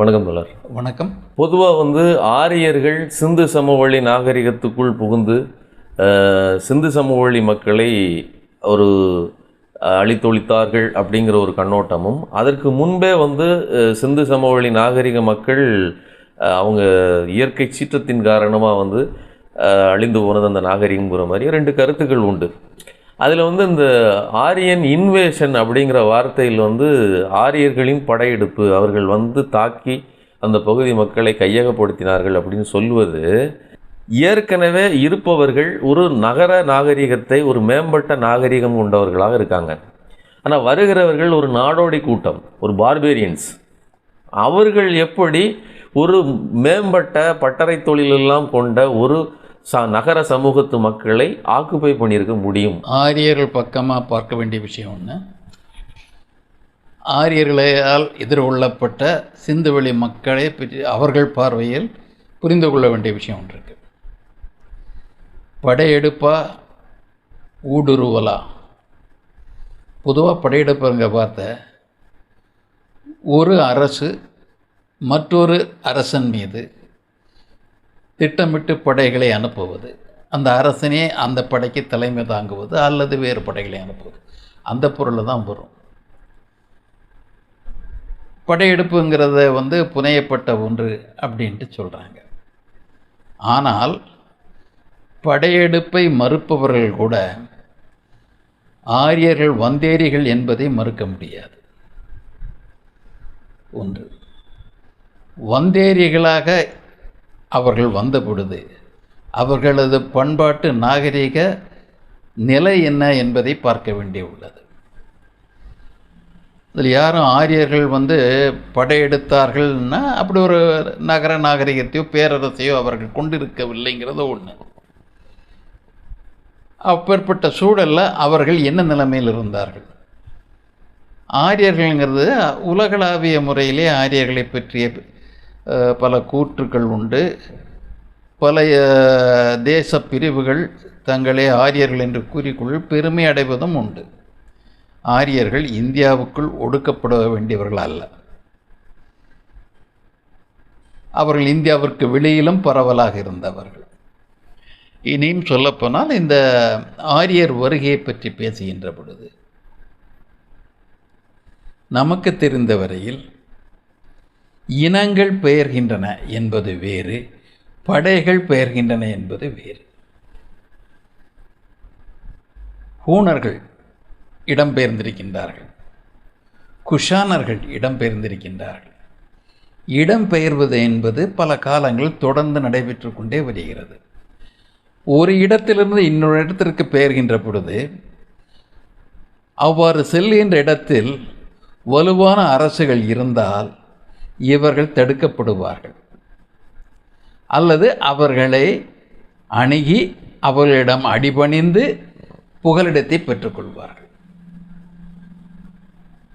வணக்கம் தோழர். வணக்கம். பொதுவாக வந்து ஆரியர்கள் சிந்து சமவெளி நாகரிகத்துக்குள் புகுந்து சிந்து சமவெளி மக்களை ஒரு அழித்தொழித்தார்கள் அப்படிங்கிற ஒரு கண்ணோட்டமும் அதற்கு முன்பே வந்து சிந்து சமவெளி நாகரிக மக்கள் அவங்க இயற்கை சீற்றத்தின் காரணமாக வந்து அழிந்து போனது அந்த நாகரிகங்கிற மாதிரி ரெண்டு கருத்துக்கள் உண்டு. அதில் வந்து இந்த ஆரியன் இன்வேஷன் அப்படிங்கிற வார்த்தையில் வந்து ஆரியர்களின் படையெடுப்பு. அவர்கள் வந்து தாக்கி அந்த பகுதி மக்களை கையகப்படுத்தினார்கள் அப்படின்னு சொல்வது ஏற்கனவே இருப்பவர்கள் ஒரு நகர நாகரிகத்தை ஒரு மேம்பட்ட நாகரிகம் கொண்டவர்களாக இருக்காங்க. ஆனால் வருகிறவர்கள் ஒரு நாடோடி கூட்டம் ஒரு பார்பேரியன்ஸ் அவர்கள் எப்படி ஒரு மேம்பட்ட பட்டறை தொழிலெல்லாம் கொண்ட ஒரு ச நகர சமூகத்து மக்களை ஆக்குப்பை பண்ணியிருக்க முடியும். ஆரியர்கள் பக்கமாக பார்க்க வேண்டிய விஷயம் ஒன்று ஆரியர்களால் எதிர்கொள்ளப்பட்ட சிந்துவெளி மக்களை பற்றி அவர்கள் பார்வையில் புரிந்து கொள்ள வேண்டிய விஷயம் ஒன்று இருக்கு. படையெடுப்பா ஊடுருவலா? பொதுவாக படையெடுப்புங்க பார்த்த ஒரு அரசு மற்றொரு அரசன் மீது திட்டமிட்டு படைகளை அனுப்புவது. அந்த அரசனே அந்த படைக்கு தலைமை தாங்குவது அல்லது வேறு படைகளை அனுப்புவது. அந்த பொருளை தான் வரும். படையெடுப்புங்கிறத வந்து புனையப்பட்ட ஒன்று அப்படின்ட்டு சொல்கிறாங்க ஆனால் படையெடுப்பை மறுப்பவர்கள் கூட ஆரியர்கள் வந்தேரிகள் என்பதை மறுக்க முடியாது. ஒன்று. வந்தேரிகளாக அவர்கள் வந்த பொழுது அவர்களது பண்பாட்டு நாகரிக நிலை என்ன என்பதை பார்க்க வேண்டியுள்ளது. இதில் யாரும் ஆரியர்கள் வந்து படையெடுத்தார்கள்னா அப்படி ஒரு நகர நாகரிகத்தையோ பேரரசையோ அவர்கள் கொண்டிருக்கவில்லைங்கிறது ஒன்று அப்பேற்பட்ட சூழலில் அவர்கள் என்ன நிலைமையில் இருந்தார்கள்? ஆரியர்கள்ங்கிறது உலகளாவிய முறையிலே ஆரியர்களை பற்றிய பல கூற்றுக்கள் உண்டு. பல தேச பிரிவுகள் தங்களே ஆரியர்கள் என்று கூறிக்கொள் பெருமை அடைவதும் உண்டு. ஆரியர்கள் இந்தியாவுக்குள் ஒடுக்கப்பட வேண்டியவர்கள் அல்ல. அவர்கள் இந்தியாவிற்கு வெளியிலும் பரவலாக இருந்தவர்கள். இனியும் சொல்லப்போனால் இந்த ஆரியர் வருகையை பற்றி பேசுகின்ற பொழுது நமக்கு தெரிந்த வரையில் இனங்கள் பெயர்கின்றன என்பது வேறு படைகள் பெயர்கின்றன என்பது வேறு. ஹூணர்கள் இடம்பெயர்ந்திருக்கின்றார்கள். குஷானர்கள் இடம்பெயர்ந்திருக்கின்றார்கள். இடம்பெயர்வது என்பது பல காலங்கள் தொடர்ந்து நடைபெற்று கொண்டே வருகிறது. ஒரு இடத்திலிருந்து இன்னொரு இடத்திற்கு பெயர்கின்ற பொழுது அவ்வாறு செல்கின்ற இடத்தில் வலுவான அரசுகள் இருந்தால் இவர்கள் தடுக்கப்படுவார்கள். அல்லது அவர்களை அணுகி அவர்களிடம் அடிபணிந்து புகலிடத்தை பெற்றுக்கொள்வார்கள்.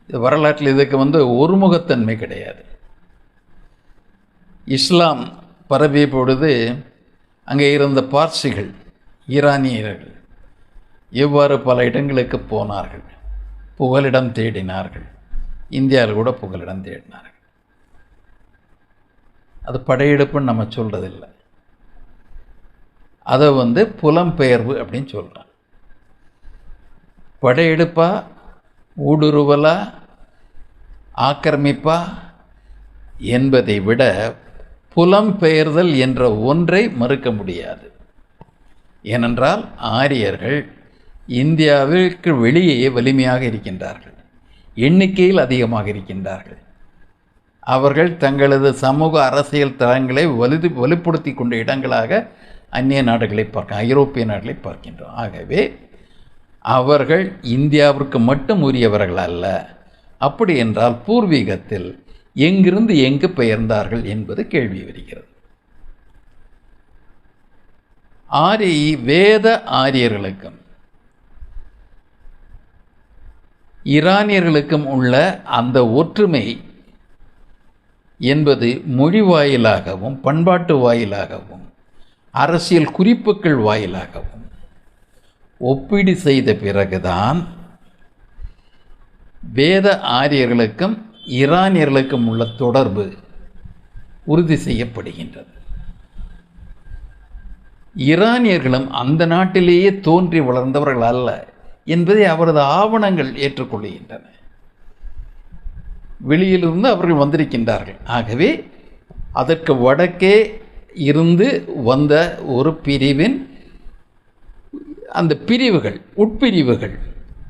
இது வரலாற்றில் இதுக்கு வந்து ஒருமுகத்தன்மை கிடையாது. இஸ்லாம் பரவிய பொழுது அங்கே இருந்த பார்சிகள் ஈரானியர்கள் எவ்வாறு பல இடங்களுக்கு போனார்கள்? புகலிடம் தேடினார்கள். இந்தியாவில் கூட புகலிடம் தேடினார்கள். அது படையெடுப்புன்னு நம்ம சொல்கிறதில்ல அதை வந்து புலம்பெயர்வு அப்படின்னு சொல்கிறோம் படையெடுப்பா ஊடுருவலா ஆக்கிரமிப்பா என்பதை விட புலம்பெயர்தல் என்ற ஒன்றை மறுக்க முடியாது. ஏனென்றால் ஆரியர்கள் இந்தியாவிற்கு வெளியே வலிமையாக இருக்கின்றார்கள். எண்ணிக்கையில் அதிகமாக இருக்கின்றார்கள். அவர்கள் தங்களது சமூக அரசியல் தளங்களை வலுது வலுப்படுத்தி கொண்ட இடங்களாக அந்நிய நாடுகளை பார்க்க ஐரோப்பிய நாடுகளை பார்க்கின்றோம். ஆகவே அவர்கள் இந்தியாவிற்கு மட்டும் உரியவர்கள் அல்ல. அப்படி என்றால் பூர்வீகத்தில் எங்கிருந்து எங்கு பெயர்ந்தார்கள் என்பது கேள்வி வருகிறது. ஆரிய வேத ஆரியர்களுக்கும் ஈரானியர்களுக்கும் உள்ள அந்த ஒற்றுமை என்பது மொழி வாயிலாகவும் பண்பாட்டு வாயிலாகவும் அரசியல் குறிப்புகள் வாயிலாகவும் ஒப்பீடு செய்த பிறகுதான் வேத ஆரியர்களுக்கும் ஈரானியர்களுக்கும் உள்ள தொடர்பு உறுதி செய்யப்படுகின்றது. ஈரானியர்களும் அந்த நாட்டிலேயே தோன்றி வளர்ந்தவர்கள் அல்ல என்பதை அவரது ஆவணங்கள் ஏற்றுக்கொள்கின்றன. வெளியிலிருந்து அவர்கள் வந்திருக்கின்றார்கள். ஆகவே அதற்கு வடக்கே இருந்து வந்த ஒரு பிரிவின் அந்த பிரிவுகள் உட்பிரிவுகள்.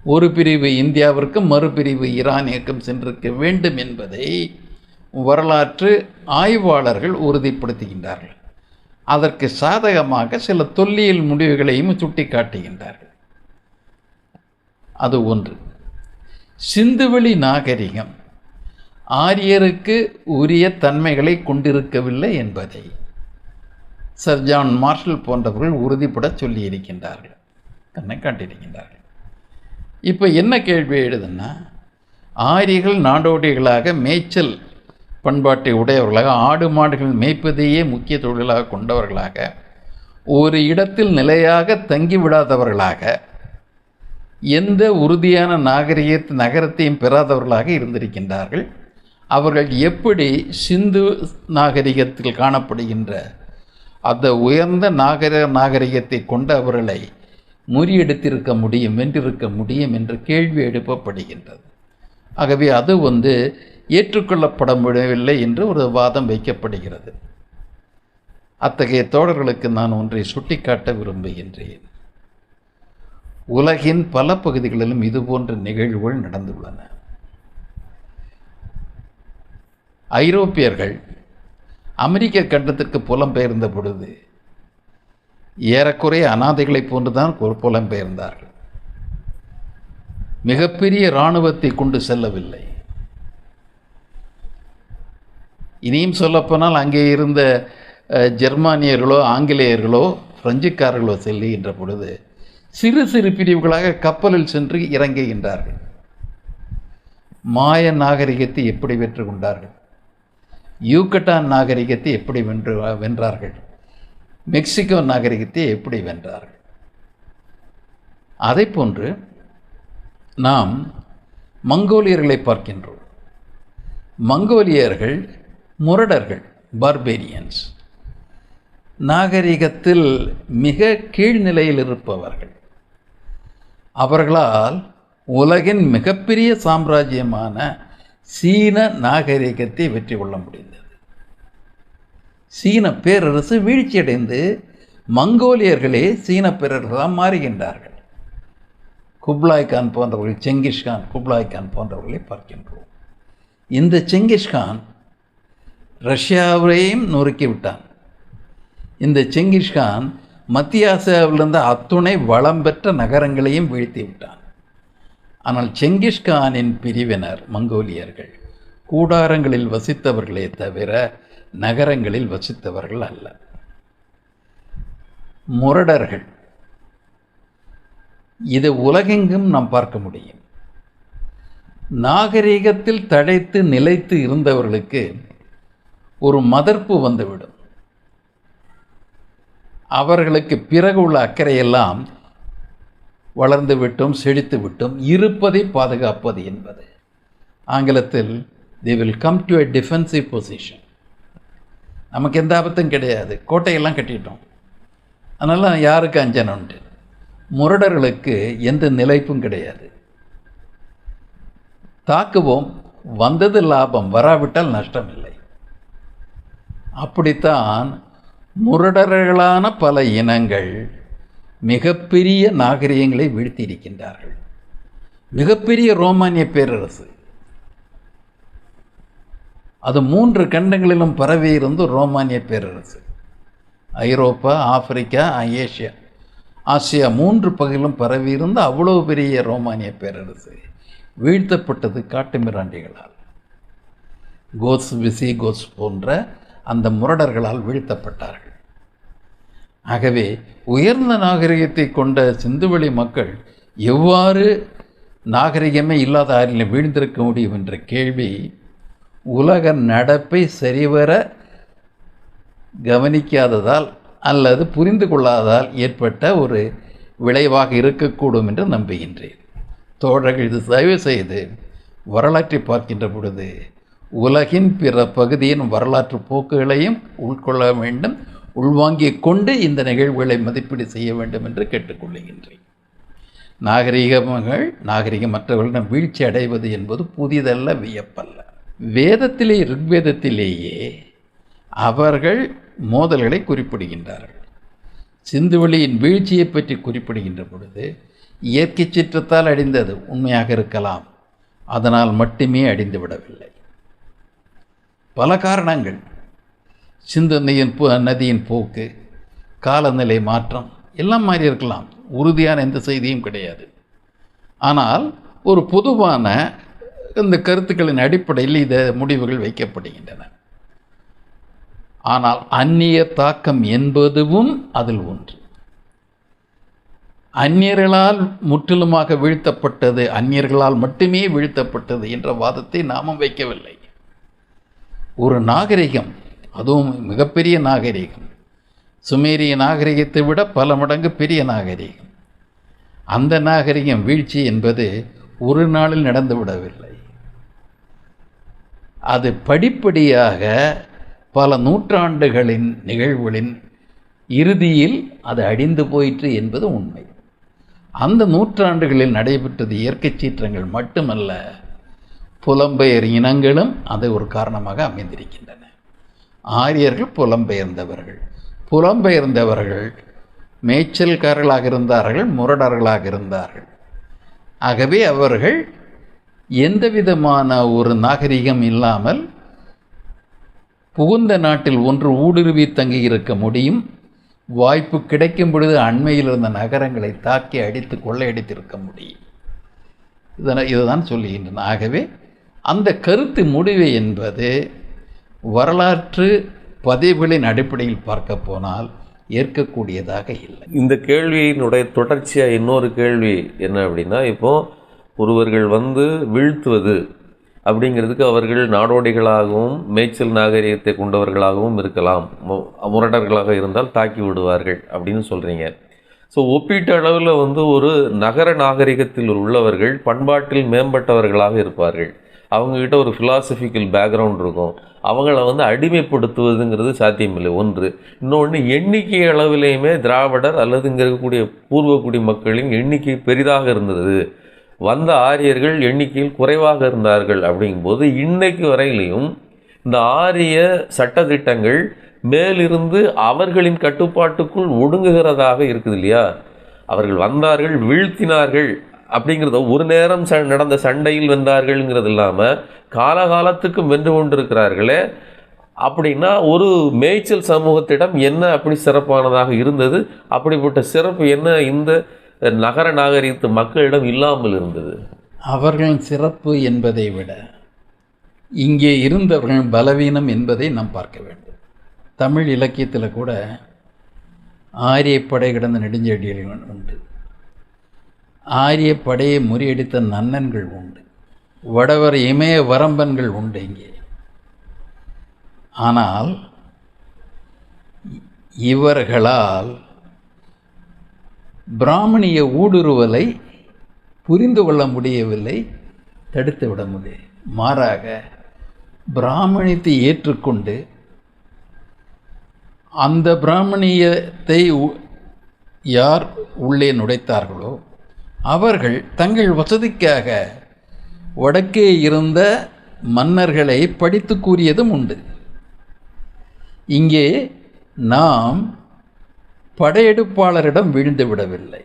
ஒரு பிரிவு இந்தியாவிற்கும் மறுபிரிவு ஈரானியருக்கும் சென்றிருக்க வேண்டும் என்பதை வரலாற்று ஆய்வாளர்கள் உறுதிப்படுத்துகின்றார்கள். அதற்கு சாதகமாக சில தொல்லியல் முடிவுகளையும் சுட்டிக்காட்டுகின்றார்கள். அது ஒன்று. சிந்துவெளி நாகரிகம் ஆரியருக்கு உரிய தன்மைகளை கொண்டிருக்கவில்லை என்பதை சர் ஜான் மார்ஷல் போன்றவர்கள் உறுதிப்பட சொல்லியிருக்கின்றார்கள். தன்னை காட்டியிருக்கின்றார்கள். இப்போ என்ன கேள்வி எழுதுன்னா ஆரியர்கள் நாடோடிகளாக மேய்ச்சல் பண்பாட்டை உடையவர்களாக ஆடு மாடுகள் மேய்ப்பதையே முக்கிய தொழிலாக கொண்டவர்களாக ஒரு இடத்தில் நிலையாக தங்கிவிடாதவர்களாக எந்த உறுதியான நாகரிக நகரத்தையும் பெறாதவர்களாக இருந்திருக்கின்றார்கள். அவர்கள் எப்படி சிந்து நாகரிகத்தில் காணப்படுகின்ற அந்த உயர்ந்த நாகர நாகரிகத்தை கொண்ட அவர்களை முறியெடுத்திருக்க முடியும் வென்றிருக்க முடியும் என்ற கேள்வி எழுப்பப்படுகின்றது. ஆகவே அது வந்து ஏற்றுக்கொள்ளப்பட முடியவில்லை என்று ஒரு வாதம் வைக்கப்படுகிறது. அத்தகைய தோழர்களுக்கு நான் ஒன்றை சுட்டிக்காட்ட விரும்புகின்றேன். உலகின் பல பகுதிகளிலும் இதுபோன்ற நிகழ்வுகள் நடந்துள்ளன. ஐரோப்பியர்கள் அமெரிக்க கண்டத்திற்கு புலம்பெயர்ந்த பொழுது ஏறக்குறைய அனாதைகளைப் போன்றுதான் புலம்பெயர்ந்தார்கள். மிகப்பெரிய இராணுவத்தை கொண்டு செல்லவில்லை. இனியும் சொல்லப்போனால் அங்கே இருந்த ஜெர்மானியர்களோ ஆங்கிலேயர்களோ பிரெஞ்சுக்காரர்களோ செல்லுகின்ற பொழுது சிறு சிறு பிரிவுகளாக கப்பலில் சென்று இறங்குகின்றார்கள். மாய நாகரிகத்தை எப்படி பெற்றுக்கொண்டார்கள் கொண்டார்கள்? யூக்கட்டான் நாகரிகத்தை எப்படி வென்று வென்றார்கள்? மெக்சிகோ நாகரிகத்தை எப்படி வென்றார்கள்? அதை போன்று நாம் மங்கோலியர்களை பார்க்கின்றோம். மங்கோலியர்கள் முரடர்கள் பார்பேரியன்ஸ் நாகரிகத்தில் மிக கீழ்நிலையில் இருப்பவர்கள். அவர்களால் உலகின் மிகப்பெரிய சாம்ராஜ்யமான சீன நாகரிகத்தை வெற்றி கொள்ள முடிந்தது. சீன பேரரசு வீழ்ச்சியடைந்து மங்கோலியர்களே சீன பேரரசாக மாறுகின்றார்கள். குப்லாய் கான் போன்றவர்கள் செங்கிஷ்கான் குப்லாய் கான் போன்றவர்களை பார்க்கின்றோம். இந்த செங்கிஷ்கான் ரஷ்யாவையும் நொறுக்கி விட்டான். இந்த செங்கிஷ்கான் மத்திய ஆசியாவிலிருந்து அத்துணை வளம் பெற்ற நகரங்களையும் வீழ்த்தி விட்டான். ஆனால் செங்கிஷ்கானின் பிரிவினர் மங்கோலியர்கள். கூடாரங்களில் வசித்தவர்களே தவிர நகரங்களில் வசித்தவர்கள் அல்ல. முரடர்கள். இது உலகெங்கும் நாம் பார்க்க முடியும். நாகரிகத்தில் தழைத்து நிலைத்து இருந்தவர்களுக்கு ஒரு மதர்ப்பு வந்துவிடும். அவர்களுக்கு பிறகு உள்ள அக்கறையெல்லாம் வளர்ந்து விட்டும் செழித்து விட்டும் இருப்பதை பாதுகாப்பது என்பது. ஆங்கிலத்தில் the will come to a defensive position நமக்கு எந்த ஆபத்தும் கிடையாது. கோட்டையெல்லாம் கட்டிட்டோம். அதனால் யாருக்கு அஞ்சனுண்டு முரடர்களுக்கு எந்த நிலைப்பும் கிடையாது. தாக்குவோம் வந்தது லாபம் வராவிட்டால் நஷ்டம் இல்லை அப்படித்தான் முரடர்களான பல இனங்கள் மிகப்பெரிய நாகரிகங்களை வீழ்த்தியிருக்கின்றார்கள். மிகப்பெரிய ரோமானிய பேரரசு. அது மூன்று கண்டங்களிலும் பரவி இருந்து ரோமானிய பேரரசு. ஐரோப்பா ஆப்பிரிக்கா ஏசியா. ஆசியா மூன்று பகுதியிலும் பரவி அவ்வளோ பெரிய ரோமானிய பேரரசு. வீழ்த்தப்பட்டது காட்டுமிராண்டிகளால் கோஸ் விசி கோஸ் போன்ற அந்த முரடர்களால் வீழ்த்தப்பட்டார்கள். ஆகவே உயர்ந்த நாகரிகத்தை கொண்ட சிந்துவெளி மக்கள் எவ்வாறு நாகரிகமே இல்லாத ஆறில் வீழ்ந்திருக்க முடியும் என்ற கேள்வி உலக நடப்பை சரிவர கவனிக்காததால் அல்லது புரிந்து கொள்ளாததால் ஏற்பட்ட ஒரு விளைவாக இருக்கக்கூடும் என்று நம்புகின்றேன். தோழர்கள் இது தயவு செய்து வரலாற்றை பார்க்கின்ற பொழுது உலகின் பிற பகுதியின் வரலாற்று போக்குகளையும் உட்கொள்ள வேண்டும். உள்வாங்கிக் கொண்டு இந்த நிகழ்வுகளை மதிப்பீடு செய்ய வேண்டும் என்று கேட்டுக்கொள்கின்றேன் நாகரிகங்கள் நாகரிகமற்றவர்களிடம் வீழ்ச்சி அடைவது என்பது புதிதல்ல வியப்பல்ல. வேதத்திலே ரிக்வேதத்திலேயே அவர்கள் மோதல்களை குறிப்பிடுகின்றார்கள். சிந்துவெளியின் வீழ்ச்சியை பற்றி குறிப்பிடுகின்ற பொழுது இயற்கை சீற்றத்தால் அடிந்தது உண்மையாக இருக்கலாம். அதனால் மட்டுமே அடிந்து விடவில்லை பல காரணங்கள். சிந்தனையின் நதியின் போ நதியின் போக்கு காலநிலை மாற்றம் எல்லாம் மாறி இருக்கலாம். உறுதியான எந்த செய்தியும் கிடையாது. ஆனால் ஒரு பொதுவான இந்த கருத்துக்களின் அடிப்படையில் இந்த முடிவுகள் வைக்கப்படுகின்றன. ஆனால் அந்நிய தாக்கம் என்பதுவும் அதில் ஒன்று. அந்நியர்களால் முற்றிலுமாக வீழ்த்தப்பட்டது அந்நியர்களால் மட்டுமே வீழ்த்தப்பட்டது என்ற வாதத்தை நாமும் வைக்கவில்லை. ஒரு நாகரிகம் அதுவும் மிகப்பெரிய நாகரிகம். சுமேரிய நாகரிகத்தை விட பல மடங்கு பெரிய நாகரிகம். அந்த நாகரிகம் வீழ்ச்சி என்பது ஒரு நாளில் நடந்துவிடவில்லை அது படிப்படியாக பல நூற்றாண்டுகளின் நிகழ்வுகளின் இறுதியில் அது அடிந்து போயிற்று என்பது உண்மை. அந்த நூற்றாண்டுகளில் நடைபெற்றது இயற்கை சீற்றங்கள் மட்டுமல்ல புலம்பெயர் இனங்களும் அது ஒரு காரணமாக அமைந்திருக்கின்றன. ஆரியர்கள் புலம்பெயர்ந்தவர்கள். புலம்பெயர்ந்தவர்கள் மேய்ச்சல்காரர்களாக இருந்தார்கள் முரடர்களாக இருந்தார்கள். ஆகவே அவர்கள் எந்த விதமான ஒரு நாகரிகம் இல்லாமல் புகுந்த நாட்டில் ஒன்று ஊடுருவி தங்கியிருக்க முடியும் வாய்ப்பு கிடைக்கும் பொழுது அண்மையில் இருந்த நகரங்களை தாக்கி அடித்து கொள்ளையடித்திருக்க முடியும். இதனை இதுதான் சொல்லுகின்றன. ஆகவே அந்த கருத்து முடிவு என்பது வரலாற்று பதிவுகளின் அடிப்படையில் பார்க்க போனால் ஏற்கக்கூடியதாக இல்லை. இந்த கேள்வியினுடைய தொடர்ச்சியாக இன்னொரு கேள்வி என்ன அப்படின்னா இப்போ ஒருவர்கள் வந்து வீழ்த்துவது அப்படிங்கிறதுக்கு அவர்கள் நாடோடிகளாகவும் மேய்ச்சல் நாகரிகத்தை கொண்டவர்களாகவும் இருக்கலாம். மு- முரடர்களாக இருந்தால் தாக்கி விடுவார்கள் அப்படின்னு சொல்கிறீங்க ஸோ ஒப்பீட்டு அளவில் வந்து ஒரு நகர நாகரிகத்தில் உள்ளவர்கள் பண்பாட்டில் மேம்பட்டவர்களாக இருப்பார்கள். அவங்கக்கிட்ட ஒரு ஃபிலாசபிக்கல் பேக்ரவுண்ட் இருக்கும். அவங்கள வந்து அடிமைப்படுத்துவதுங்கிறது சாத்தியமில்லை. ஒன்று. இன்னொன்று எண்ணிக்கை அளவிலையுமே திராவிடர் அல்லது இங்கே இருக்கக்கூடிய பூர்வக்குடி மக்களின் எண்ணிக்கை பெரிதாக இருந்தது. வந்த ஆரியர்கள் எண்ணிக்கையில் குறைவாக இருந்தார்கள் அப்படிங்கும்போது இன்னைக்கு வரையிலையும் இந்த ஆரிய சட்டத்திட்டங்கள் மேலிருந்து அவர்களின் கட்டுப்பாட்டுக்குள் ஒடுங்குகிறதாக இருக்குது இல்லையா? அவர்கள் வந்தார்கள் வீழ்த்தினார்கள் அப்படிங்கிறத ஒரு நேரம் ச நடந்த சண்டையில் வென்றார்கள்ங்கிறது இல்லாமல் காலகாலத்துக்கும் வென்று கொண்டிருக்கிறார்களே. அப்படின்னா ஒரு மேய்ச்சல் சமூகத்திடம் என்ன அப்படி சிறப்பானதாக இருந்தது? அப்படிப்பட்ட சிறப்பு என்ன இந்த நகர நாகரிகத்து மக்களிடம் இல்லாமல் இருந்தது? அவர்களின் சிறப்பு என்பதை விட இங்கே இருந்தவர்களின் பலவீனம் என்பதை நாம் பார்க்க வேண்டும். தமிழ் இலக்கியத்தில் கூட ஆரிய படை கிடந்த நெடுஞ்செடிகள் உண்டு. ஆரிய படையை முறியடித்த நன்னன்கள் உண்டு. வடவர் இமய வரம்பன்கள் உண்டு இங்கே. ஆனால் இவர்களால் பிராமணிய ஊடுருவலை புரிந்து கொள்ள முடியவில்லை தடுத்து விட முடியும் மாறாக பிராமணியத்தை ஏற்றுக்கொண்டு அந்த பிராமணியத்தை உ- யார் உள்ளே நுழைத்தார்களோ அவர்கள் தங்கள் வசதிக்காக வடக்கே இருந்த மன்னர்களை படித்து கூறியதும் உண்டு. இங்கே நாம் படையெடுப்பாளரிடம் வீழ்ந்து விடவில்லை.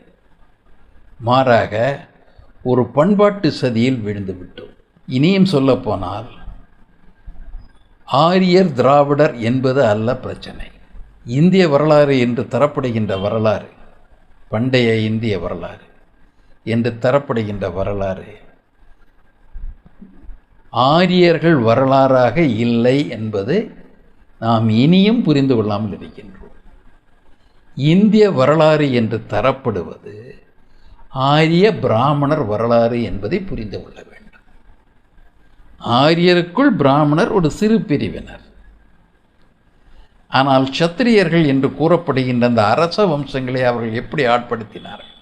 மாறாக ஒரு பண்பாட்டு சதியில் விழுந்து விட்டோம். இனியும் சொல்லப்போனால் ஆரியர் திராவிடர் என்பது அல்ல பிரச்சனை. இந்திய வரலாறு என்று தரப்படுகின்ற வரலாறு பண்டைய இந்திய வரலாறு. என்று தரப்படுகின்ற வரலாறு. ஆரியர்கள் வரலாறாக இல்லை என்பது நாம் இனியும் புரிந்து கொள்ளாமல் இருக்கின்றோம். இந்திய வரலாறு என்று தரப்படுவது ஆரிய பிராமணர் வரலாறு என்பதை புரிந்து கொள்ள வேண்டும். ஆரியருக்குள் பிராமணர் ஒரு சிறு பிரிவினர். ஆனால் சத்திரியர்கள் என்று கூறப்படுகின்ற அந்த அரச வம்சங்களை அவர்கள் எப்படி ஆட்படுத்தினார்கள்?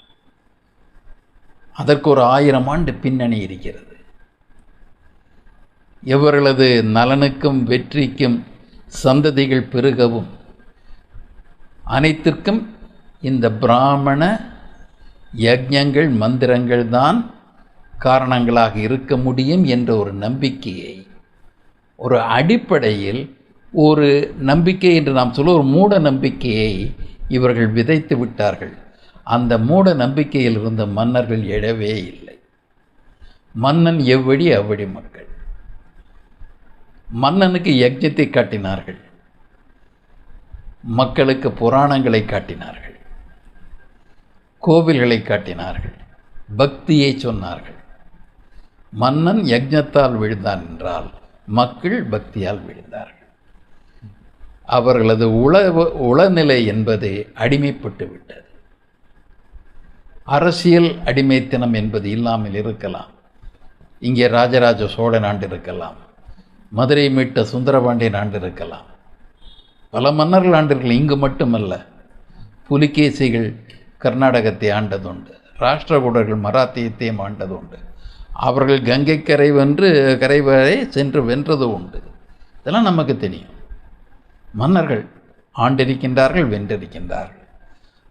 அதற்கு ஒரு ஆயிரம் ஆண்டு பின்னணி இருக்கிறது. இவர்களது நலனுக்கும் வெற்றிக்கும் சந்ததிகள் பெருகவும் அனைத்திற்கும் இந்த பிராமண யஜ்யங்கள் மந்திரங்கள் தான் காரணங்களாக இருக்க முடியும் என்ற ஒரு நம்பிக்கையை ஒரு அடிப்படையில் ஒரு நம்பிக்கை என்று நாம் சொல்ல ஒரு மூட நம்பிக்கையை இவர்கள் விதைத்து விட்டார்கள். அந்த மூட நம்பிக்கையில் இருந்த மன்னர்கள் எழவே இல்லை. மன்னன் எவ்வழி அவ்வழி மக்கள். மன்னனுக்கு யஜ்ஞத்தை காட்டினார்கள். மக்களுக்கு புராணங்களை காட்டினார்கள். கோவில்களை காட்டினார்கள். பக்தியை சொன்னார்கள். மன்னன் யஜ்ஞத்தால் விழுந்தான் என்றால் மக்கள் பக்தியால் விழுந்தார்கள். அவர்களது உள உளநிலை என்பது அடிமைப்பட்டு விட்டது. அரசியல் அடிமைத்தனம் என்பது இல்லாமல் இருக்கலாம். இங்கே ராஜராஜ சோழன் ஆண்டு இருக்கலாம் மதுரை மீட்ட சுந்தரபாண்டியன் ஆண்டு இருக்கலாம் பல மன்னர்கள் ஆண்டிருக்கலாம். இங்கு மட்டுமல்ல புலிகேசிகள் கர்நாடகத்தை ஆண்டதுண்டு. ராஷ்டிரகூடர்கள் மராத்தியத்தையும் ஆண்டதுண்டு. அவர்கள் கங்கை கரை வென்று கரை வரை சென்று வென்றது உண்டு. இதெல்லாம் நமக்கு தெரியும். மன்னர்கள் ஆண்டிருக்கின்றார்கள் வென்றிருக்கின்றார்கள்.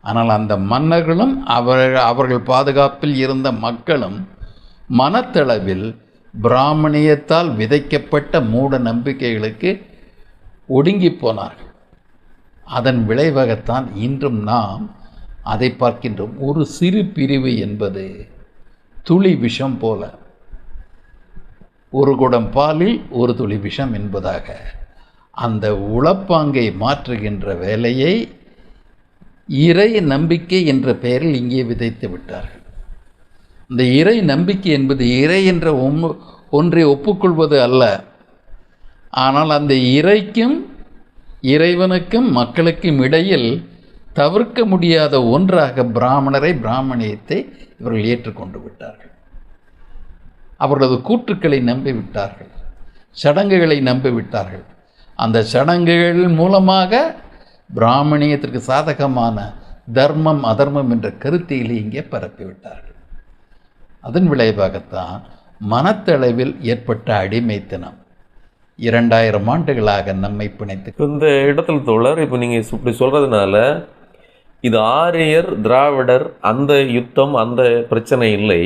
ஆனால் அந்த மன்னர்களும் அவர்கள் அவர்கள் பாதுகாப்பில் இருந்த மக்களும் மனத்தளவில் பிராமணியத்தால் விதைக்கப்பட்ட மூட நம்பிக்கைகளுக்கு ஒடுங்கி போனார்கள். அதன் விளைவாகத்தான் இன்றும் நாம் அதை பார்க்கின்றோம். ஒரு சிறு பிரிவு என்பது துளி விஷம் போல. ஒரு குடம் பாலில் ஒரு துளி விஷம் என்பதாக. அந்த உளப்பாங்கை மாற்றுகின்ற வேலையை இறை நம்பிக்கை என்ற பெயரில் இங்கே விதைத்து விட்டார்கள். இந்த இறை நம்பிக்கை என்பது இறை என்ற ஒன்றை ஒப்புக்கொள்வது அல்ல. ஆனால் அந்த இறைக்கும் இறைவனுக்கும் மக்களுக்கும் இடையில் தவிர்க்க முடியாத ஒன்றாக பிராமணரை பிராமணியத்தை இவர்கள் ஏற்றுக்கொண்டு விட்டார்கள். அவர்களது கூற்றுக்களை நம்பிவிட்டார்கள் சடங்குகளை நம்பிவிட்டார்கள் அந்த சடங்குகள் மூலமாக பிராமணியத்திற்கு சாதகமான தர்மம் அதர்மம் என்ற கருத்தியிலே இங்கே பரப்பிவிட்டார்கள். அதன் விளைவாகத்தான் மனத்தளவில் ஏற்பட்ட அடிமைத்தனம். இரண்டாயிரம் ஆண்டுகளாக நம்மை பிணைத்து இந்த இடத்துல தோழர் இப்போ நீங்கள் இப்படி சொல்கிறதுனால இது ஆரியர் திராவிடர் அந்த யுத்தம் அந்த பிரச்சனை இல்லை.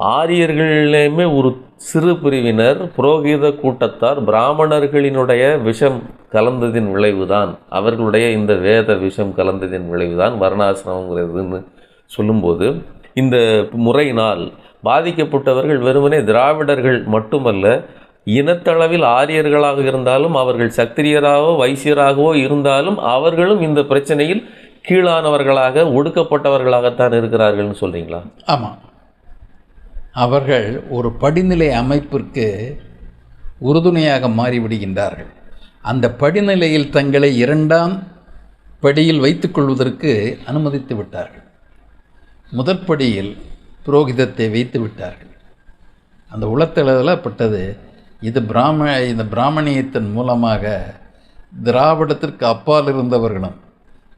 ஆரியர்கள்லேயுமே ஒரு சிறு பிரிவினர் புரோகித கூட்டத்தார் பிராமணர்களினுடைய விஷம் கலந்ததின் விளைவுதான். அவர்களுடைய இந்த வேத விஷம் கலந்ததின் விளைவுதான் வர்ணாசிரமங்கிறதுன்னு சொல்லும்போது இந்த முறையினால் பாதிக்கப்பட்டவர்கள் வெறுமனே திராவிடர்கள் மட்டுமல்ல இனத்தளவில் ஆரியர்களாக இருந்தாலும் அவர்கள் சத்திரியராகவோ வைசியராகவோ இருந்தாலும் அவர்களும் இந்த பிரச்சனையில் கீழானவர்களாக ஒடுக்கப்பட்டவர்களாகத்தான் இருக்கிறார்கள்னு சொல்கிறீங்களா ஆமாம் அவர்கள் ஒரு படிநிலை அமைப்பிற்கு உறுதுணையாக மாறிவிடுகின்றார்கள். அந்த படிநிலையில் தங்களை இரண்டாம் படியில் வைத்துக்கொள்வதற்கு அனுமதித்து விட்டார்கள். முதற்படியில் புரோகிதத்தை வைத்து விட்டார்கள். அந்த உளத்தளவில் பட்டது இது பிராம இந்த பிராமணியத்தின் மூலமாக திராவிடத்திற்கு அப்பால் இருந்தவர்களும்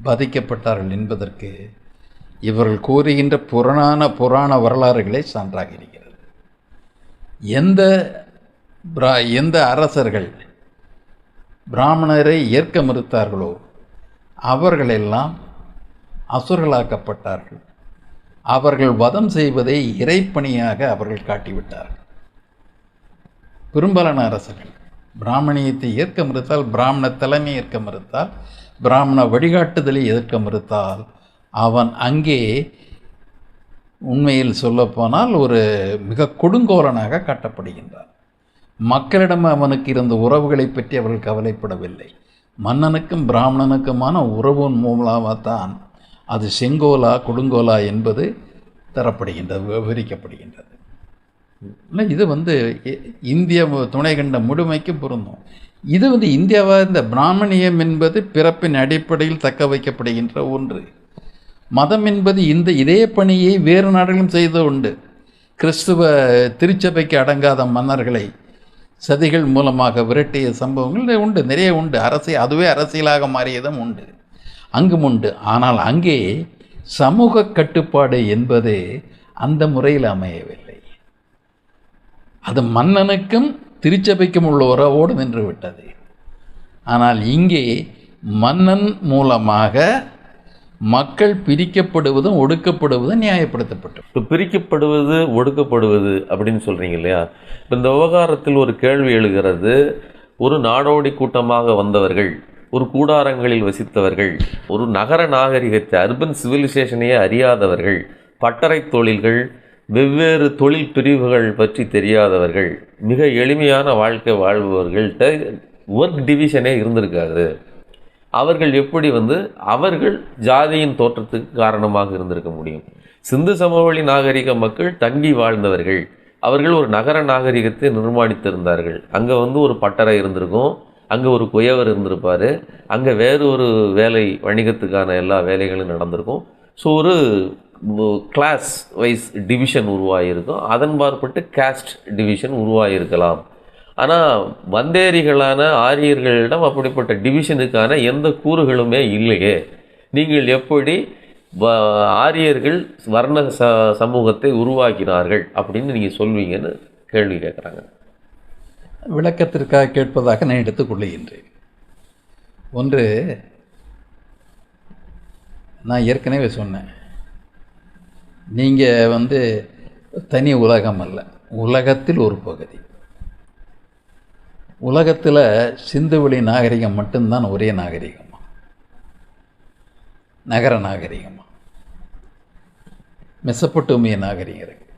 பாதிக்கப்பட்டார்கள் என்பதற்கு இவர்கள் கூறுகின்ற புறணான புராண வரலாறுகளை சான்றாக இருக்கிறது. எந்த பிரா எந்த அரசர்கள் பிராமணரை ஏற்க மறுத்தார்களோ அவர்களெல்லாம் அசுரர்களாக்கப்பட்டார்கள். அவர்கள் வதம் செய்வதை இறைப்பணியாக அவர்கள் காட்டிவிட்டார்கள். பெரும்பாலான அரசர்கள் பிராமணியத்தை ஏற்க மறுத்தால் பிராமண தலைமை ஏற்க மறுத்தால் பிராமண வழிகாட்டுதலை எதிர்க்க மறுத்தால் அவன் அங்கே உண்மையில் சொல்லப்போனால் ஒரு மிக கொடுங்கோலனாக காட்டப்படுகின்றான். மக்களிடம் அவனுக்கு இருந்த உறவுகளை பற்றி அவர்கள் கவலைப்படவில்லை. மன்னனுக்கும் பிராமணனுக்குமான உறவின் மூலமாகத்தான் அது செங்கோலா கொடுங்கோலா என்பது தரப்படுகின்றது விவரிக்கப்படுகின்றது. இல்லை இது வந்து இந்திய துணை கண்ட முழுமைக்கு பொருந்தும். இது வந்து இந்தியாவாக இந்த பிராமணியம் என்பது பிறப்பின் அடிப்படையில் தக்க வைக்கப்படுகின்ற ஒன்று. மதம் என்பது இந்த இதே பணியை வேறு நாடுகளும் செய்து உண்டு. கிறிஸ்துவ திருச்சபைக்கு அடங்காத மன்னர்களை சதிகள் மூலமாக விரட்டிய சம்பவங்கள் உண்டு நிறைய உண்டு. அரசியல் அதுவே அரசியலாக மாறியதும் உண்டு. அங்கும் உண்டு. ஆனால் அங்கே சமூக கட்டுப்பாடு என்பது அந்த முறையில் அமையவில்லை. அது மன்னனுக்கும் திருச்சபைக்கும் உள்ள உறவோடு நின்று விட்டது. ஆனால் இங்கே மன்னன் மூலமாக மக்கள் பிரிக்கப்படுவதும் ஒடுக்கப்படுவதும் நியாயப்படுத்தப்பட்டது. இப்போ பிரிக்கப்படுவது ஒடுக்கப்படுவது அப்படின்னு சொல்கிறீங்க இல்லையா? இப்போ இந்த விவகாரத்தில் ஒரு கேள்வி எழுகிறது. ஒரு நாடோடி கூட்டமாக வந்தவர்கள் ஒரு கூடாரங்களில் வசித்தவர்கள் ஒரு நகர நாகரிகத்தை அர்பன் சிவிலைசேஷனையே அறியாதவர்கள் பட்டறை தொழில்கள் வெவ்வேறு தொழில் பிரிவுகள் பற்றி தெரியாதவர்கள் மிக எளிமையான வாழ்க்கை வாழ்பவர்கள்ட்ட ஒர்க் டிவிஷனே இருந்திருக்காது. அவர்கள் எப்படி வந்து அவர்கள் ஜாதியின் தோற்றத்துக்கு காரணமாக இருந்திருக்க முடியும்? சிந்து சமவெளி நாகரிக மக்கள் தங்கி வாழ்ந்தவர்கள். அவர்கள் ஒரு நகர நாகரிகத்தை நிர்மாணித்திருந்தார்கள். அங்கே வந்து ஒரு பட்டறை இருந்திருக்கும். அங்கே ஒரு குயவர் இருந்திருப்பார். அங்கே வேறு ஒரு வேலை வணிகத்துக்கான எல்லா வேலைகளும் நடந்திருக்கும். ஸோ ஒரு கிளாஸ் வைஸ் டிவிஷன் உருவாகியிருக்கும். அதன் பார்ப்பட்டு கேஸ்ட் டிவிஷன் உருவாகியிருக்கலாம். ஆனால் வந்தேரிகளான ஆரியர்களிடம் அப்படிப்பட்ட டிவிஷனுக்கான எந்த கூறுகளுமே இல்லையே. நீங்கள் எப்படி ஆரியர்கள் வர்ண ச சமூகத்தை உருவாக்கினார்கள் அப்படின்னு நீங்கள் சொல்வீங்கன்னு கேள்வி கேட்குறாங்க விளக்கத்திற்காக கேட்பதாக நான் எடுத்துக்கொள்ளுகின்றேன் ஒன்று நான் ஏற்கனவே சொன்னேன். நீங்கள் வந்து தனி உலகம் அல்ல உலகத்தில் ஒரு பகுதி. உலகத்தில் சிந்துவெளி நாகரிகம் மட்டும்தான் ஒரே நாகரிகமாக நகர நாகரிகமாக மெசப்பட்டோமிய நாகரிகம் இருக்குது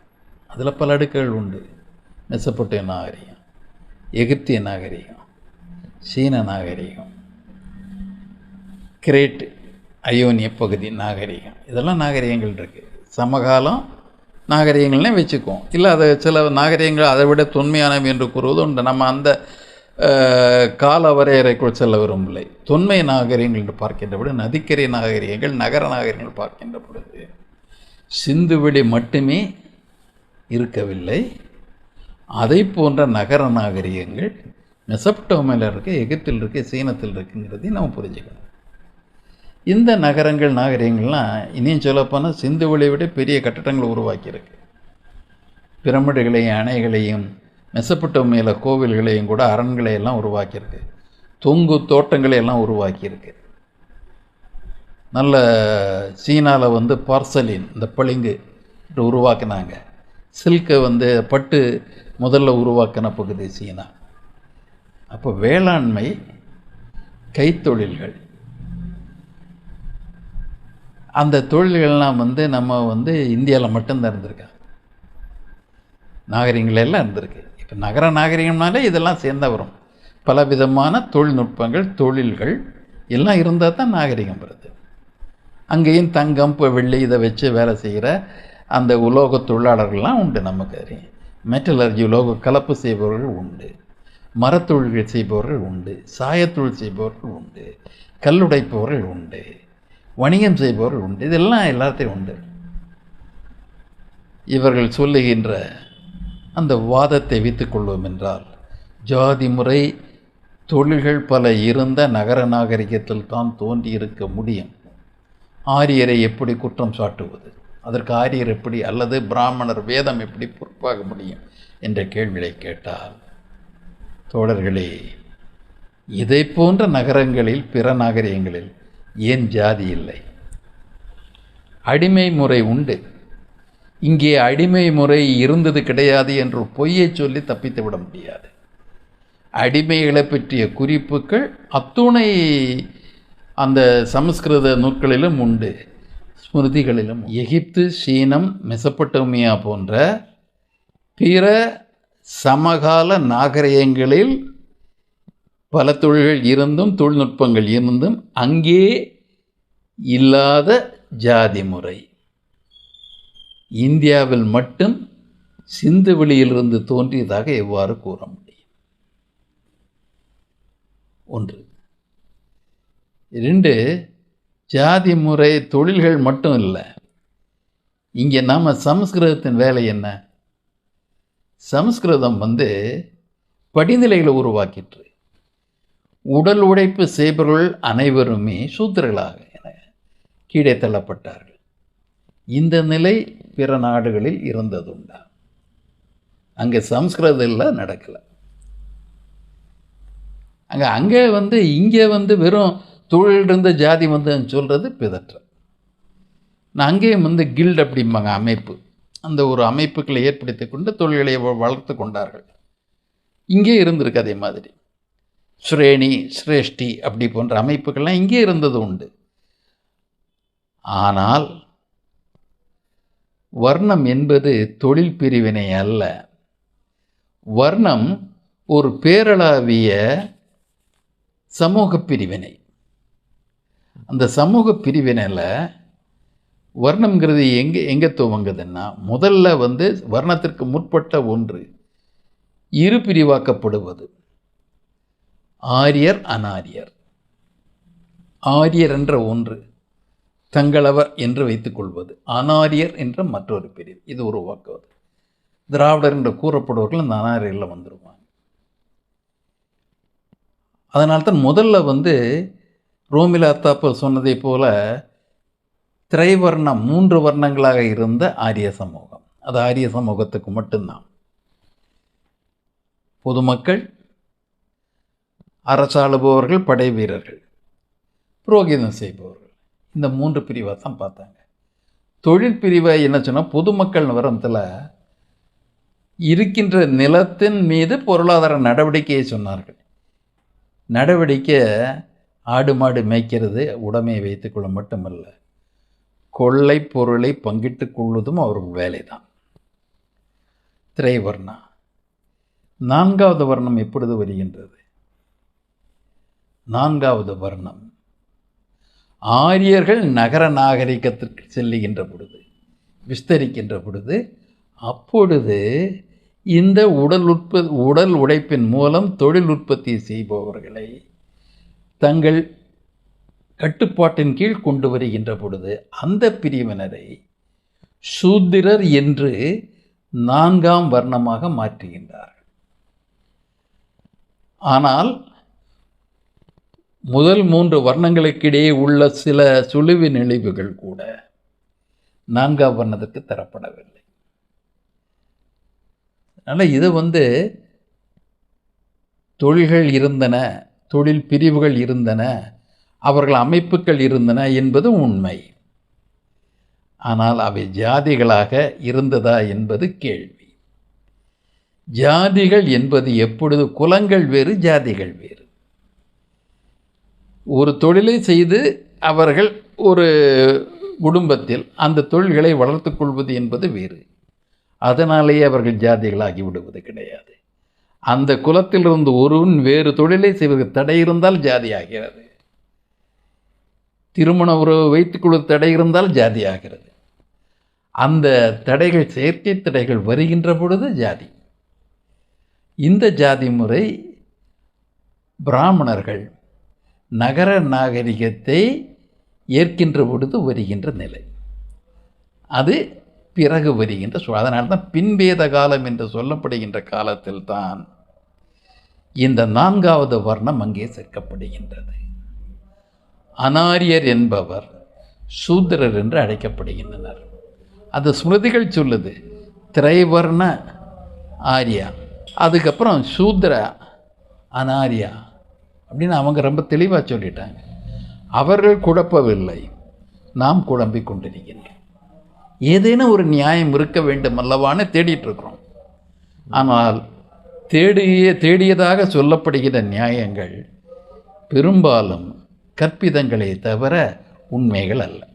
அதில் பல அடுக்குகள் உண்டு. மெசப்பட்டோமிய நாகரிகம் எகிப்திய நாகரிகம் சீன நாகரிகம் கிரேட் அயோனிய பகுதி நாகரிகம். இதெல்லாம் நாகரிகங்கள் இருக்குது சமகாலம் நாகரிகங்கள்னே வச்சுக்குவோம். இல்லை அதை சில நாகரிகங்கள் அதை விட தொன்மையானவை என்று கூறுவது உண்டு. நம்ம அந்த கால வரையறைக்குள் செல்ல விரும்பவில்லை. தொன்மை நாகரிகங்கள் என்று பார்க்கின்ற பொழுது நதிக்கரை நாகரிகங்கள் நகர நாகரிகங்கள் பார்க்கின்ற பொழுது சிந்துவெளி மட்டுமே இருக்கவில்லை. அதை போன்ற நகர நாகரிகங்கள் மெசப்டோமையில் இருக்குது எகிப்தில் இருக்குது சீனத்தில் இருக்குங்கிறதையும் நம்ம புரிஞ்சுக்கணும். இந்த நகரங்கள் நாகரிகங்கள்லாம் இனியும் சொல்லப்போனால் சிந்துவெளியை விட பெரிய கட்டடங்கள் உருவாக்கியிருக்கு. பிரமிடுகளையும் அணைகளையும் மெசப்பட்டோமியில் கோவில்களையும் கூட அரண்களை எல்லாம் உருவாக்கியிருக்கு. தொங்கு தோட்டங்களை எல்லாம் உருவாக்கியிருக்கு. நல்ல சீனாவில் வந்து பார்சலின் இந்த பளிங்கு உருவாக்குனாங்க. சில்கை வந்து பட்டு முதல்ல உருவாக்கின பகுதி சீனா. அப்போ வேளாண்மை கைத்தொழில்கள் அந்த தொழில்கள்லாம் வந்து நம்ம வந்து இந்தியாவில் மட்டும்தான் இருந்திருக்கா? நாகரிகங்களெல்லாம் இருந்திருக்கு. இப்போ நகர நாகரிகம்னாலே இதெல்லாம் சேர்ந்தா வரும் பல விதமான தொழில்நுட்பங்கள் தொழில்கள் எல்லாம் இருந்தால் தான் நாகரிகம் வருது. அங்கேயும் தங்கம் இப்போ வெள்ளி இதை வச்சு வேலை செய்கிற அந்த உலோக தொழிலாளர்கள்லாம் உண்டு நமக்கு அறியும் மெட்டலர்ஜி உலோக கலப்பு செய்பவர்கள் உண்டு. மரத்தொழில்கள் செய்பவர்கள் உண்டு. சாயத்தொழில் செய்பவர்கள் உண்டு. கல்லுடைப்பவர்கள் உண்டு. வணிகம் செய்பவர்கள் உண்டு. இதெல்லாம் எல்லாத்தையும் உண்டு. இவர்கள் சொல்லுகின்ற அந்த வாதத்தை வைத்துக்கொள்வோம் என்றால் ஜாதி முறை தொழில்கள் பல இருந்த நகர நாகரிகத்தில் தான் தோன்றியிருக்க முடியும். ஆரியரை எப்படி குற்றம் சாட்டுவது? அதற்கு ஆரியர் எப்படி அல்லது பிராமணர் வேதம் எப்படி பொறுப்பாக முடியும்? என்ற கேள்வியை கேட்டால் தோழர்களே இதை போன்ற நகரங்களில் பிற நாகரிகங்களில் ஏன் ஜாதி இல்லை? அடிமை முறை உண்டு. இங்கே அடிமை முறை இருந்தது கிடையாது என்று பொய்யை சொல்லி தப்பித்து விட முடியாது. அடிமைகளை பற்றிய குறிப்புகள் அத்துணை அந்த சமஸ்கிருத நூல்களிலும் உண்டு. ஸ்மிருதிகளிலும் எகிப்து சீனம் மெசப்பட்டோமியா போன்ற பிற சமகால நாகரிகங்களில் பல தொழில்கள் இருந்தும் தொழில்நுட்பங்கள் இருந்தும் அங்கே இல்லாத ஜாதி முறை. இந்தியாவில் மட்டும் சிந்து வெளியிலிருந்து தோன்றியதாக எவ்வாறு கூற முடியும்? ஒன்று. ரெண்டு ஜாதி முறை தொழில்கள் மட்டும் இல்லை. இங்கே நாம் சமஸ்கிருதத்தின் வேலை என்ன? சமஸ்கிருதம் வந்து படிநிலைகளை உருவாக்கிற்று. உடல் உழைப்பு செய்பவர்கள் அனைவருமே சூத்திரர்களாக என கீழே தள்ளப்பட்டார்கள். இந்த நிலை பிற நாடுகளில் இருந்ததுண்டா. அங்கே சம்ஸ்கிருதத்தில் நடக்கலை. அங்கே அங்கே வந்து இங்கே வந்து வெறும் தொழில் இருந்த ஜாதி வந்து சொல்கிறது பிதற்றம் நான் அங்கேயும் வந்து கில்ட் அப்படிம்பாங்க அமைப்பு. அந்த ஒரு அமைப்புகளை ஏற்படுத்தி கொண்டு தொழில்களை வ- வளர்த்து கொண்டார்கள். இங்கே இருந்திருக்கு அதே மாதிரி. ஸ்ரேணி சிரேஷ்டி அப்படி போன்ற அமைப்புகள்லாம் இங்கே இருந்தது உண்டு. ஆனால் வர்ணம் என்பது தொழில் பிரிவினை அல்ல. வர்ணம் ஒரு பேரளாவிய சமூக பிரிவினை. அந்த சமூக பிரிவினையில் வர்ணம்ங்கிறது எங்கே எங்கே துவங்குதுன்னா முதல்ல வந்து வர்ணத்திற்கு முற்பட்ட ஒன்று இரு பிரிவாக்கப்படுவது. ஆரியர் அனாரியர் ஆரியர் என்ற ஒன்று. தங்களவர் என்று வைத்துக்கொள்வது அனாரியர் என்ற மற்றொரு பிரிவு. இது உருவாக்குவது திராவிடர் என்று கூறப்படுவர்கள் அந்த அனாரியரில் வந்துடுவாங்க அதனால்தான் முதல்ல வந்து ரோமிலா தாப்பர் சொன்னதைப் போல திரைவர்ணம் மூன்று வர்ணங்களாக இருந்த ஆரிய சமூகம். அது ஆரிய சமூகத்துக்கு மட்டும்தான். பொதுமக்கள் அரசாளுபவர்கள் படை வீரர்கள் புரோகிதம் செய்பவர்கள் இந்த மூன்று பிரிவாக தான் பார்த்தாங்க. தொழில் பிரிவை என்ன சொன்னால் பொதுமக்கள் வரத்தில் இருக்கின்ற நிலத்தின் மீது பொருளாதார நடவடிக்கையை சொன்னார்கள். நடவடிக்கை ஆடு மாடு மேய்க்கிறது உடமையை வைத்துக்கொள்ள மட்டுமல்ல கொள்ளை பொருளை பங்கிட்டுக் கொள்வதும் அவர்கள் வேலைதான். திரைவர்ணா நான்காவது வர்ணம் எப்பொழுது வருகின்றது? நான்காவது வர்ணம். ஆரியர்கள் நகர நாகரிகத்திற்கு செல்லுகின்ற பொழுது விஸ்தரிக்கின்ற பொழுது அப்பொழுது இந்த உடல் உற்ப உடல் உழைப்பின் மூலம் தொழில் உற்பத்தி செய்பவர்களை தங்கள் கட்டுப்பாட்டின் கீழ் கொண்டு வருகின்ற பொழுது அந்த பிரிவினரை சூத்திரர் என்று நான்காம் வர்ணமாக மாற்றுகின்றார்கள். ஆனால் முதல் மூன்று வர்ணங்களுக்கிடையே உள்ள சில சுழிவு நெளிவுகள் கூட நான்காம் வர்ணத்துக்கு தரப்படவில்லை. அதனால் இது வந்து தொழில்கள் இருந்தன தொழில் பிரிவுகள் இருந்தன அவர்கள் அமைப்புகள் இருந்தன என்பது உண்மை. ஆனால் அவை ஜாதிகளாக இருந்ததா என்பது கேள்வி. ஜாதிகள் என்பது எப்பொழுது குலங்கள் வேறு ஜாதிகள் வேறு. ஒரு தொழிலை செய்து அவர்கள் ஒரு குடும்பத்தில் அந்த தொழில்களை வளர்த்துக் கொள்வது என்பது வேறு. அதனாலேயே அவர்கள் ஜாதிகளாகி விடுவது கிடையாது. அந்த குலத்திலிருந்து ஒருவன் வேறு தொழிலை செய்வதற்கு தடை இருந்தால் ஜாதி ஆகிறது திருமண உறவு வைத்துக்கொள்வது தடை இருந்தால் ஜாதி ஆகிறது அந்த தடைகள் செயற்கை தடைகள் வருகின்ற பொழுது ஜாதி. இந்த ஜாதி முறை பிராமணர்கள் நகர நாகரிகத்தை ஏற்கின்ற பொழுது வருகின்ற நிலை. அது பிறகு வருகின்ற சொல் அதனால் தான் பின்பேத காலம் என்று சொல்லப்படுகின்ற காலத்தில் தான் இந்த நான்காவது வர்ணம் அங்கே சேர்க்கப்படுகின்றது. அனாரியர் என்பவர் சூத்திரர் என்று அழைக்கப்படுகின்றனர். அது ஸ்மிருதிகள் சொல்லுது. திரைவர்ண ஆரியா. அதுக்கப்புறம் சூத்ர அனாரியா. அப்படின்னு அவங்க ரொம்ப தெளிவாக சொல்லிட்டாங்க. அவர்கள் குழப்பவில்லை. நாம் குழம்பிக் கொண்டிருக்கின்றோம் ஏதேனும் ஒரு நியாயம் இருக்க வேண்டும் அல்லவான்னு தேடிட்டுருக்கிறோம் ஆனால் தேடிய தேடியதாக சொல்லப்படுகிற நியாயங்கள் பெரும்பாலும் கற்பிதங்களே தவிர உண்மைகள் அல்ல.